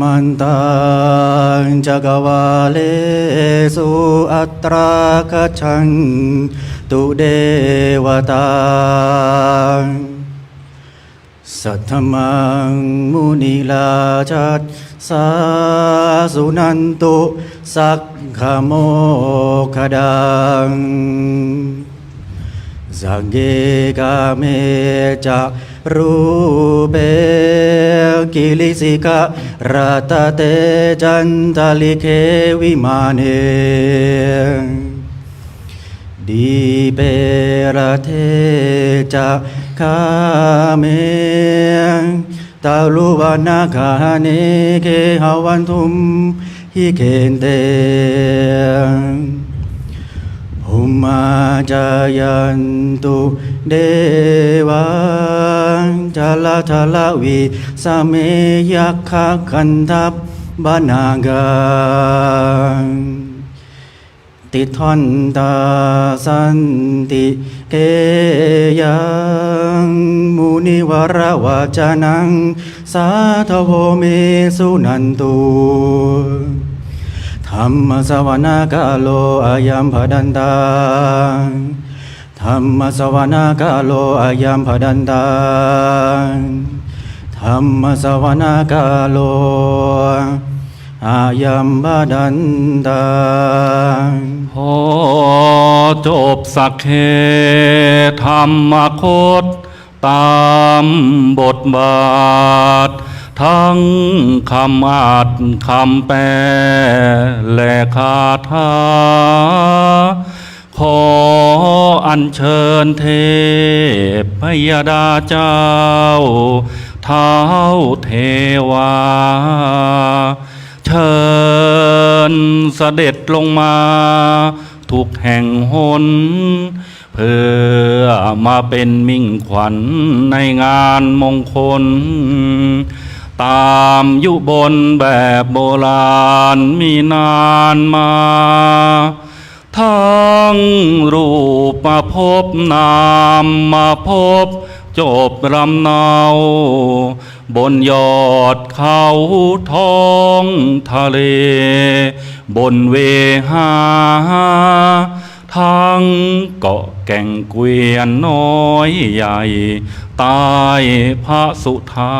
มันตังจักวาเลสุอัตราคชังตุเดวตาสัทธมังมุนีลาจัตสาสุนันตุสักขโมคดังสังเกกาเมจะรูเป กิลิสิกะรัตเตจันตลิเควิมาเนดีเปรเทจะคาเมตาลุวานาคาเนเกหาวันทุมฮิเคนเต มาจายันตุเดวังจาลาทลาวิสเมยักขคันทับบานากังติทอนตาสันติเกยังมุนิวรวาจานัง สาทโวเมสุนันตุ รรมสวนาคาโลอายัมภดันตังธรรมสวนาคาโลอายัมภดันตังธรรมสวนาคาโลอายัมภดันตังพอจบสักเคธรรมโคตตามบทบาท ทั้งคำอัดคำแปลและคาถาขออัญเชิญเทพพยดาเจ้า เท้าเทวา เชิญเสด็จลงมา ทุกแห่งหนเพื่อมาเป็นมิ่งขวัญในงานมงคล ตามยุบนแบบโบราณมีนานมา ทั้งรูปมาพบนามมาพบจบลำเนา บนยอดเขาท้องทะเล บนเวหา ทั้งเกาะแก่งเกวียนน้อยใหญ่ใต้พระสุธา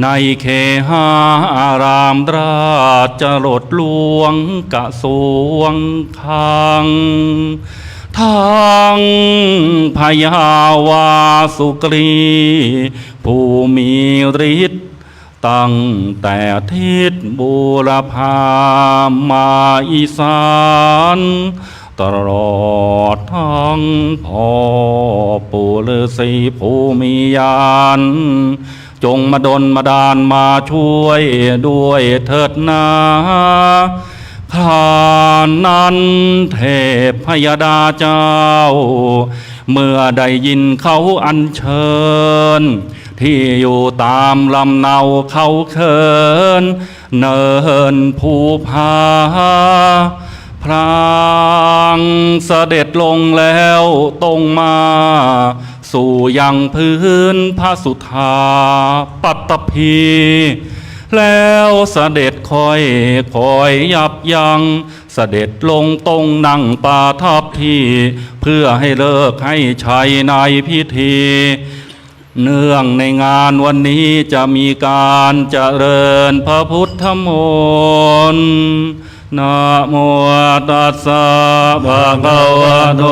ในเคหาอารามราชจรดหลวงกระทรวงคังทางพยาวาสุกรี ผู้มีฤทธิ์ ตั้งแต่ทิศบูรพามาอีสานตลอดทั้งพ่อปู่ฤาษีผู้มีญาณจงมาดลมาดานมาช่วยด้วยเถิดนาข้านั้นเทพพยดาเจ้า เมื่อได้ยินเขาอัญเชิญ ที่อยู่ตามลำเนาเขาเคิน เนินภูพาพรางเสด็จลงแล้วตรงมา สู่ยังพื้นพระสุธาปัตตภีแล้วเสด็จคอยคอยยับยัง้งเสด็จลงตรงนั่งปาทับที่ เพื่อให้เลิกให้ชัยในพิธี เนื่องในงานวันนี้จะมีการเจริญพระพุทธมนต์นะโมตัสสะภะคะวะโต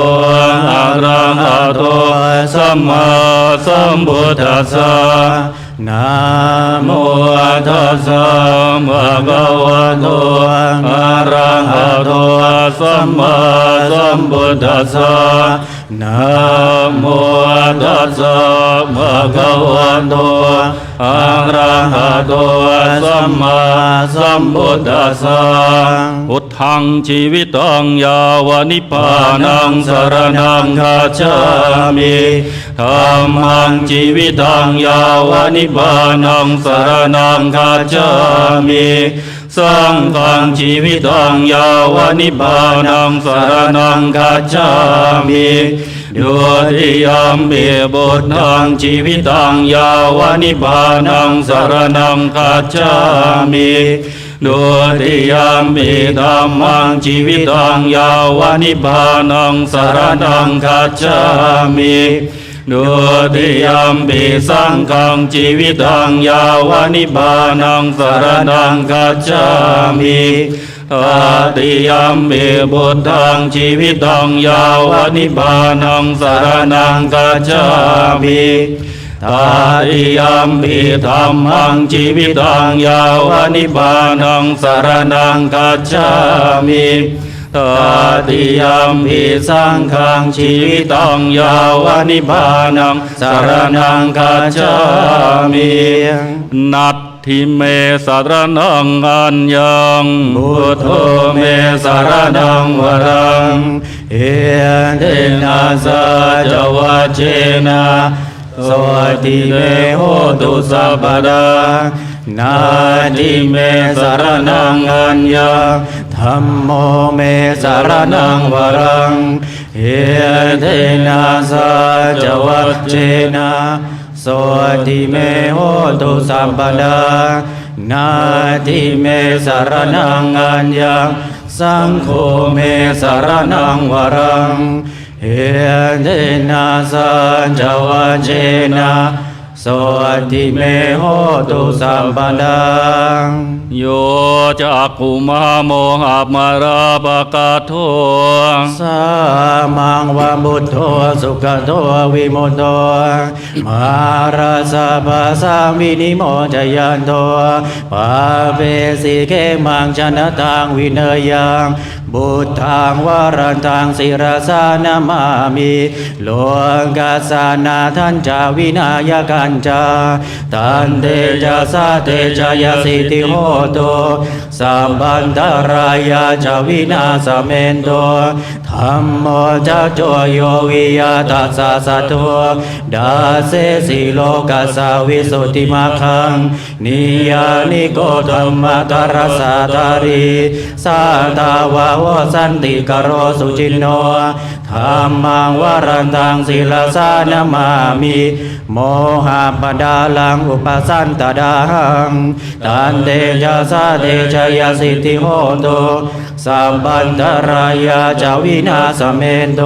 อะระหะโตสัมมาสัมพุทธัสสะนะโมโมตัสสะภะคะวะโตอะระหะโตสัมมาสัมพุทธัสสะ นะโมตัสสะภะคะวะโตอะระหะโตสัมมาสัมพุทธัสสะพุทธังชีวิตังยาวนิพพานังสรณังคาจามิธัมมังชีวิตังยาวนิพพานังสรณังคาจามิ สังฆังชีวิตังยาวนิพพานังสารณังคาจจามิดโยติยามเปีบุตทังชีวิตังยาวนิพานังสารนังคัจฉามิโดติยามปิธรรมังชีวิตังยาวนิพานังสารนังคัจฉามิ โดติยามปิสังฆังชีวิตังยาวานิพานังสารนังคัจฉามิตติยามปิบุตทังชีวิตังยาวานิพานังสารนังคัจฉามิตาติยามปิธรรมังชีวิตังยาวานิพานังสารนังกัจฉามิ ตาติยามปิสังฆังชีวิตังยาวานิพานังสารนังกัจามินัตทิเมสารนังอัญญังบุตโธเมสารนังวรังเอเทนะสะจวัจเจนะสวัสดิเมโหตุสัพพะนาทิเมสารนังอัญญา ธรรมโมเมสารนังวรังเอเทนะสะจวัจเจนะสวัสดิเมโหตุสัพพะดานาทิเมสารนังอัญญาสังโฆเมสารนังวรังเอเดนะสัจวัจเจนะ สวัสดิเมโหตุสัมปดังโยจักขุมาโมหะมาราปะกาโทสามังวะบุตโธสุขโตวิมุตโตมาราสะภาสามินิโมจยันโตปาเปสิเกมังชนะตังวิเนยยังบุตทังวรันตังศิรสานามามิโลกาสานาทันจาวินายกันจาตันเตจาสาเตจายสิทธิโหโตสัมบันตรายาจาวินาสเมนโตธรรมโมจโจโยวิยาตัสสะสัตโตดาเสสิโลกัสาวิสุทธิมาคังนิยานิโกธรรมตรสาตารีสาตาวาวสันติกโรสุจินโนธรรมังวรันตังศิลสานามามิ โมหะปดาลังอุปสันตดาหังตันเตชะสะเตชะยสิทธิโหตุสัมบันตรายาจาวินาสเมนโต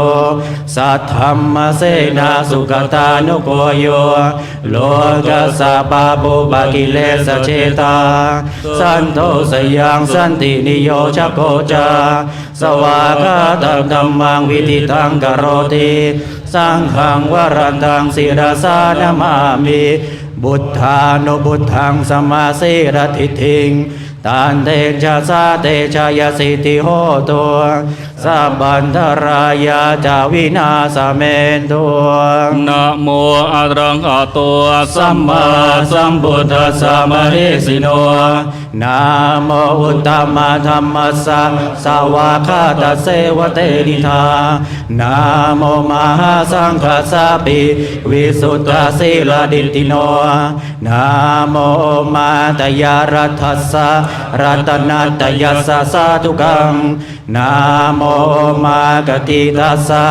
สัทธัมมเสนาสุขตานุโกโยโลกัสสะปาปุปะกิเลสเจตา สันโตสยังสันตินิโยชโกจา สวากาตังธรรมังวิธิตังกโรติ สังฆังวรันตังศิรสานามามิบุตธานุบุตทังสมาสิรทิทิงตันเตชะสาเตชะยสิทธิโหตัวสัพพันธรายาจาวินาสเมนตัวนะโมอะระหะโตสัมมาสัมพุทธัสสะมะเรสิโน นะโมอุตตมะธรรมสะสาวาคาตเสวเตนิธานะโมมหาสังฆสสะปิวิสุตตาสีลดิติโน นะโมมาตยารัตสสะรัตนัตยัสสะสาธุกังนะโมมากติตัสสะ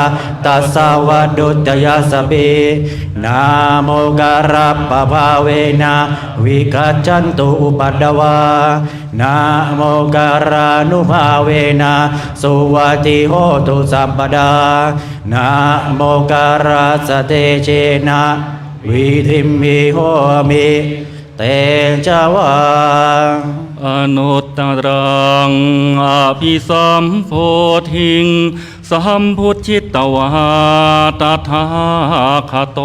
ตัสสะวะดุตยัสสะปินะโมการัปปะภาเวนะวิกัจจันตุอุปัฏฐวานะโมการานุภาเวนะสุวัติโหตุสัพพดานะโมการาสเตเชนะ วิธิมมิโหมิเตจวาอนุตตรังอภิสัมโพธิงสัมพุทธิตวาตถาคโต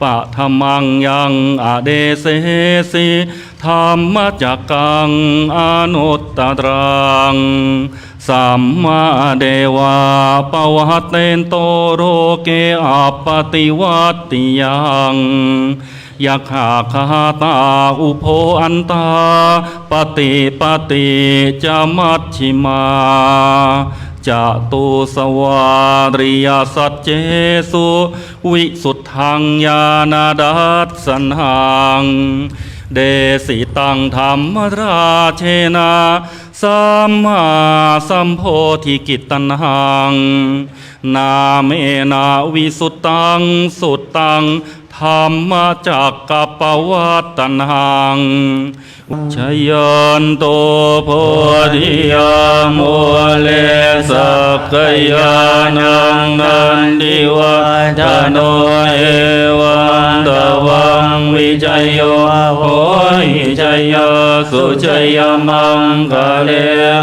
ปะธรรมังยังอเดเสสิธรรมจักกังอนุตตรัง สัมมาเดวาปวัตเตนโตโรเกอัปปติวัติยังยะขาคาตาอุโพอันตาปฏิปฏิจามัชชิมาจะตุสวาริยสัจเจสุ วิสุทธังญาณดัสสันหัง เดสิตังธรรมราเชนา สัมมาสัมโพธิกิตตนัง นาเมนาวิสุตตัง สุตัง ธรรมจักกัปปวัตตนังชยันโตโพธิยาโมเลสักกยานังนันดิวัฒโนเอวันตวังวิจัยโยโหหิจัยโยสุจัยมังกะเล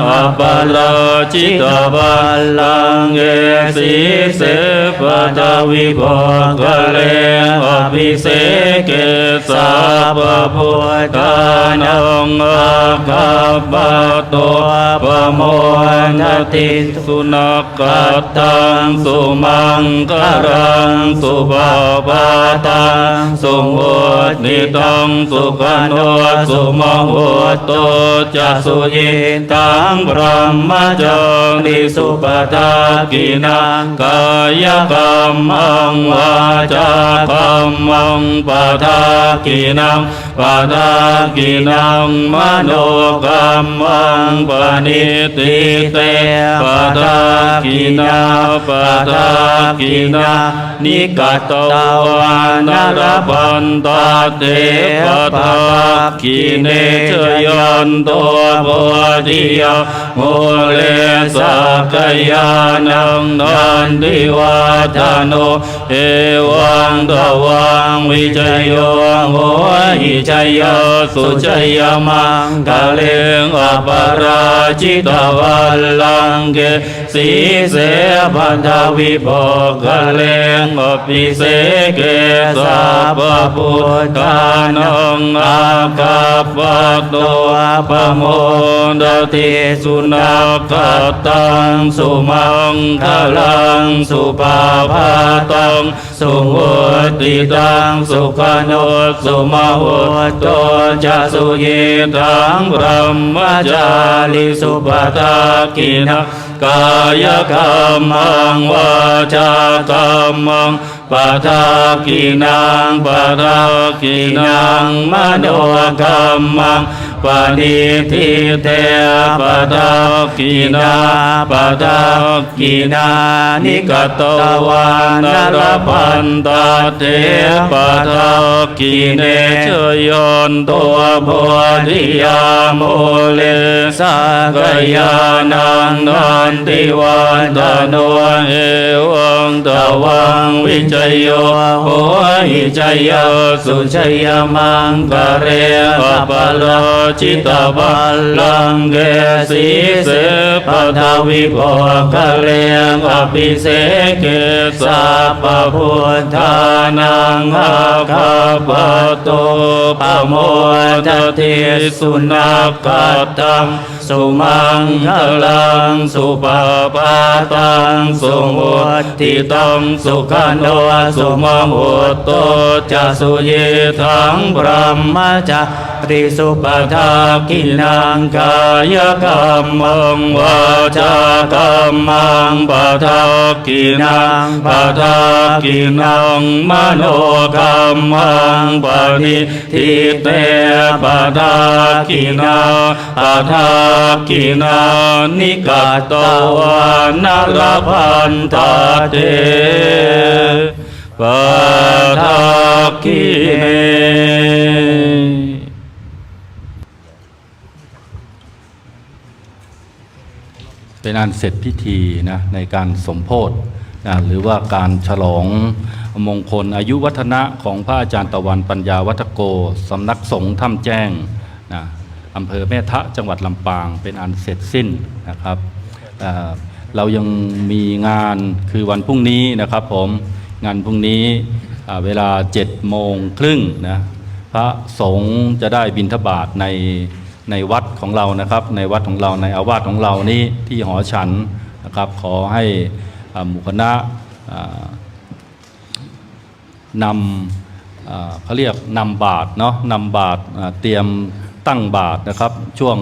อปะลาจิตบัลลังเกสีเสปะทวิภกะเลอภิเสเกสาปะพุทธานังอาคาปะโตปะโมนติสุนักตังสุมังกรังสุภาปาตังสุโมนิตังสุขันโนสุมโหโตจะสุยิตังพระมจังนิสุปทากินังกายกรรมังวาจากรรมมังปะทากินังปะทากินังมโนกรรมังปณิติเตปะทากินาปะทากินา นิกตตวานรพันตาเตปทากิเนชยันโตโพธิยาโมเลสักยานังนันทิวัฒโนเอวังตวังวิจัยโยโหหิจัยโยสุจัยมังกะเลงอปาราจิตวัลลังเกสีเสพันธวิภกเลงอภิเสเกสาปพุทธานังอาคาปะโตปะโมดติสุนัขตังสุมังคลังสุปาพาตังสุโหติตังสุขโนสุมาโหโตจะสุยิตังพรหมจาริสุปตากินะ กายกรรมังวาจากรรมังปะทากินังปะทากินังมโนกรรมัง ปณิทิเตปะทากินาปะทากินานิกตวานรพันตาเตปะทากิเนชยนตัวโพธิยาโมเลสักยานังนันติวันตโนเอวังตวังวิจัยโยโหหิจยโยสุชยมังกเรอปะโลจิตบัลลังเกสีเสปทวิภกะเลงอภิเสเกสาปพุทธานังอาคาปโตปโมทติสุนักขัตตังสุมังคลังสุปปาตังสุโหติตังสุขันโนสุมโหโตจะสุเยทังพระมจา ริสุปทากินังกายกรรมังวาจากรรมังปทากินังปทากินังมโนกรรมังปณิทิเตปทากินาปทากินานิกาตวานรพันตาเตปทากิเน เป็นอันเสร็จพิธีนะในการสมโพธนะหรือว่าการฉลองมงคลอายุวัฒนะของพระอาจารย์ตะวันปัญญาวัฒโกสำนักสงฆ์ถ้ำแจ้งนะอำเภอแม่ทะจังหวัดลำปาง เป็นอันเสร็จสิ้นนะครับเเรายังมีงานคือวันพรุ่งนี้นะครับผมงานพรุ่งนี้อ่าเวลา7โมงครึ่งนะพระสงฆ์จะได้บิณฑบาตใน ในวัดของเรานะครับ ในวัดของเราในอาวาสของเรานี้ที่หอฉันนะครับ ขอให้หมู่คณะอ่านำเขาเรียกนำบาทเนาะนำบาทเตรียมตั้งบาทนะครับ ช่วง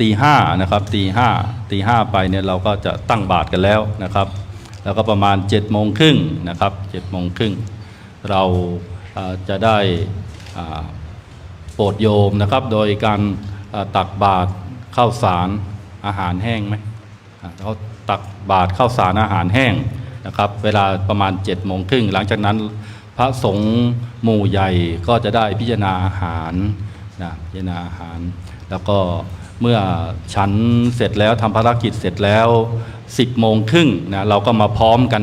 ตีห้านะครับตีห้าตีห้าไปเนี่ยเราก็จะตั้งบาทกันแล้วนะครับ แล้วก็ประมาณ7จ็ดโมงครึ่งนะครับเจ็ดโมงครึ่งเราจะได้ โปรดโยมนะครับ โดยการตักบาตรข้าวสารอาหารแห้งไหมเขาตักบาตรข้าวสารอาหารแห้งนะครับ เวลาประมาณ7จ็ดโมงครึ่งหลังจากนั้นพระสงฆ์หมู่ใหญ่ก็จะได้พิจารณาอาหารนะพิจารณาอาหาร แล้วก็เมื่อฉันเสร็จแล้วทำภารกิจเสร็จแล้ว 10โมงครึ่งนะเราก็มาพร้อมกัน